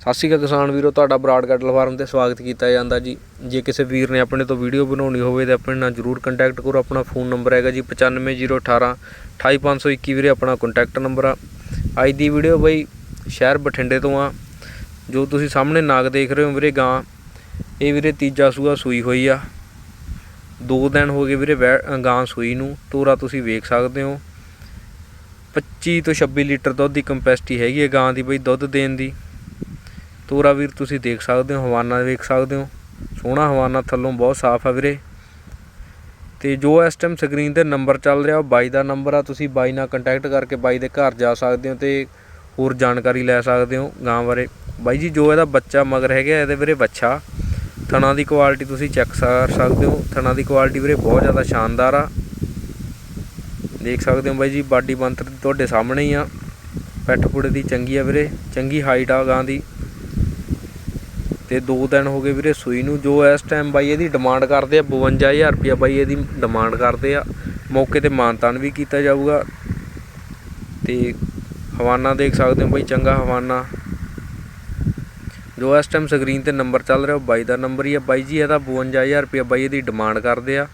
ਸਤਿ ਸ਼੍ਰੀ ਅਕਾਲ ਕਿਸਾਨ ਵੀਰੋ, ਤੁਹਾਡਾ ਬਰਾਡ ਕੈਟਲ ਫਾਰਮ ਤੇ ਸਵਾਗਤ ਕੀਤਾ ਜਾਂਦਾ ਜੀ। ਜੇ ਕਿਸੇ ਵੀਰ ਨੇ ਆਪਣੇ ਤੋਂ ਵੀਡੀਓ ਬਣਾਉਣੀ ਹੋਵੇ ਤਾਂ ਆਪਣੇ ਨਾਲ ਜਰੂਰ ਕੰਟੈਕਟ ਕਰੋ। ਆਪਣਾ ਫੋਨ ਨੰਬਰ ਹੈਗਾ ਜੀ 95018 28521 ਵੀਰੇ, ਆਪਣਾ ਕੰਟੈਕਟ ਨੰਬਰ ਆ। ਅੱਜ ਦੀ ਵੀਡੀਓ ਬਈ ਸ਼ਹਿਰ ਬਠਿੰਡੇ ਤੋਂ ਆ। ਜੋ ਤੁਸੀਂ ਸਾਹਮਣੇ ਨਾਗ ਦੇਖ ਰਹੇ ਹੋ ਵੀਰੇ ਗਾਂ, ਇਹ ਵੀਰੇ ਤੀਜਾ ਸੂਆ ਸੂਈ ਹੋਈ ਆ। ਦੋ ਦਿਨ ਹੋ ਗਏ ਵੀਰੇ ਵੈ- ਗਾਂ ਸੂਈ ਨੂੰ। ਤੋਰਾ ਤੁਸੀਂ ਵੇਖ ਸਕਦੇ ਹੋ। 25 ਤੋਂ 26 ਲੀਟਰ ਦੁੱਧ ਦੀ ਕੰਪੈਸਿਟੀ ਹੈਗੀ ਹੈ ਗਾਂ ਦੀ ਬਈ ਦੁੱਧ ਦੇਣ ਦੀ। ਤੋਰਾ ਵੀਰ ਤੁਸੀਂ ਦੇਖ ਸਕਦੇ ਹੋ, ਹਵਾਨਾ ਦੇਖ ਸਕਦੇ ਹੋ। ਸੋਹਣਾ ਹਵਾਨਾ ਥੱਲੋਂ ਬਹੁਤ ਸਾਫ਼ ਆ ਵੀਰੇ। ਤੇ ਜੋ ਇਸ ਟਾਈਮ ਸਕਰੀਨ ਤੇ ਨੰਬਰ ਚੱਲ ਰਿਹਾ, ਉਹ ਬਾਈ ਦਾ ਨੰਬਰ ਆ। ਤੁਸੀਂ ਬਾਈ ਨਾਲ ਕੰਟੈਕਟ ਕਰਕੇ ਬਾਈ ਦੇ ਘਰ ਜਾ ਸਕਦੇ ਹੋ ਤੇ ਹੋਰ ਜਾਣਕਾਰੀ ਲੈ ਸਕਦੇ ਹੋ ਗਾਂ ਬਾਰੇ। ਬਾਈ ਜੀ, ਜੋ ਇਹਦਾ ਬੱਚਾ ਮਗਰ ਹੈਗਾ, ਇਹਦੇ ਵੀਰੇ ਬੱਚਾ ਥਣਾ ਦੀ ਕੁਆਲਿਟੀ ਤੁਸੀਂ ਚੈੱਕ ਕਰ ਸਕਦੇ ਹੋ। ਥਣਾ ਦੀ ਕੁਆਲਿਟੀ ਵੀਰੇ ਬਹੁਤ ਜ਼ਿਆਦਾ ਸ਼ਾਨਦਾਰ ਆ। ਦੇਖ ਸਕਦੇ ਹੋ ਬਾਈ ਜੀ, ਬਾਡੀ ਬੰਤਰ ਤੁਹਾਡੇ ਸਾਹਮਣੇ ਹੀ ਆ। ਪੈਠ ਪੁੜੇ ਦੀ ਚੰਗੀ ਆ ਵੀਰੇ। ਚੰਗੀ ਹਾਈਟ ਆ ਗਾਂ ਦੀ। ਤੇ 2 ਦਿਨ ਹੋ ਗਏ ਵੀਰੇ ਸੂਈ ਨੂੰ, ਜੋ ਇਸ ਟਾਈਮ ਬਾਈ ਇਹਦੀ ਡਿਮਾਂਡ ਕਰਦੇ ਆ 52000 ਰੁਪਇਆ ਬਾਈ ਇਹਦੀ ਡਿਮਾਂਡ ਕਰਦੇ ਆ। ਮੌਕੇ ਤੇ ਮਾਨਤਾਨ ਵੀ ਕੀਤਾ ਜਾਊਗਾ। ਤੇ ਹਵਾਨਾ ਦੇਖ ਸਕਦੇ ਹੋ ਬਾਈ, ਚੰਗਾ ਹਵਾਨਾ। ਜੋ ਇਸ ਟਾਈਮ ਸਕਰੀਨ ਤੇ ਨੰਬਰ ਚੱਲ ਰਿਹਾ, ਉਹ ਬਾਈ ਦਾ ਨੰਬਰ ਹੀ ਆ। ਬਾਈ ਜੀ, ਇਹਦਾ 52000 ਰੁਪਇਆ ਬਾਈ ਇਹਦੀ ਡਿਮਾਂਡ ਕਰਦੇ ਆ।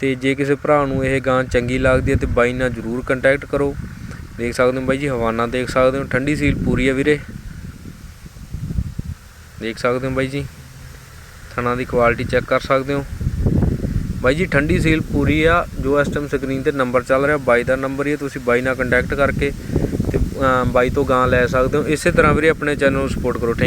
ਤੇ ਜੇ ਕਿਸੇ ਭਰਾ ਨੂੰ ਇਹ ਗਾਂ ਚੰਗੀ ਲੱਗਦੀ ਹੈ ਤੇ ਬਾਈ ਨਾਲ ਜਰੂਰ ਕੰਟੈਕਟ ਕਰੋ। ਦੇਖ ਸਕਦੇ ਹੋ ਬਾਈ ਜੀ, ਹਵਾਨਾ ਦੇਖ ਸਕਦੇ ਹੋ। ਠੰਡੀ ਸੀਲ ਪੂਰੀ ਆ ਵੀਰੇ। ਦੇਖ ਸਕਦੇ ਹੋ ਬਾਈ ਜੀ। ਥਣਾ ਦੀ ਕੁਆਲਿਟੀ ਚੈੱਕ ਕਰ ਸਕਦੇ ਹੋ। ਬਾਈ ਜੀ, ਠੰਡੀ ਸੀਲ ਪੂਰੀ ਆ। ਜੋ ਇਸ ਟਾਈਮ ਸਕਰੀਨ ਤੇ ਨੰਬਰ ਚੱਲ ਰਿਹਾ, ਬਾਈ ਦਾ ਨੰਬਰ ਹੀ ਹੈ ਤੁਸੀਂ ਬਾਈ ਨਾਲ ਕੰਟੈਕਟ ਕਰਕੇ ਤੇ ਬਾਈ ਤੋਂ ਗਾਂ ਲੈ ਸਕਦੇ ਹੋ। ਇਸੇ ਤਰ੍ਹਾਂ ਵੀਰੇ ਆਪਣੇ ਚੈਨਲ ਨੂੰ ਸਪੋਰਟ ਕਰੋ। Thank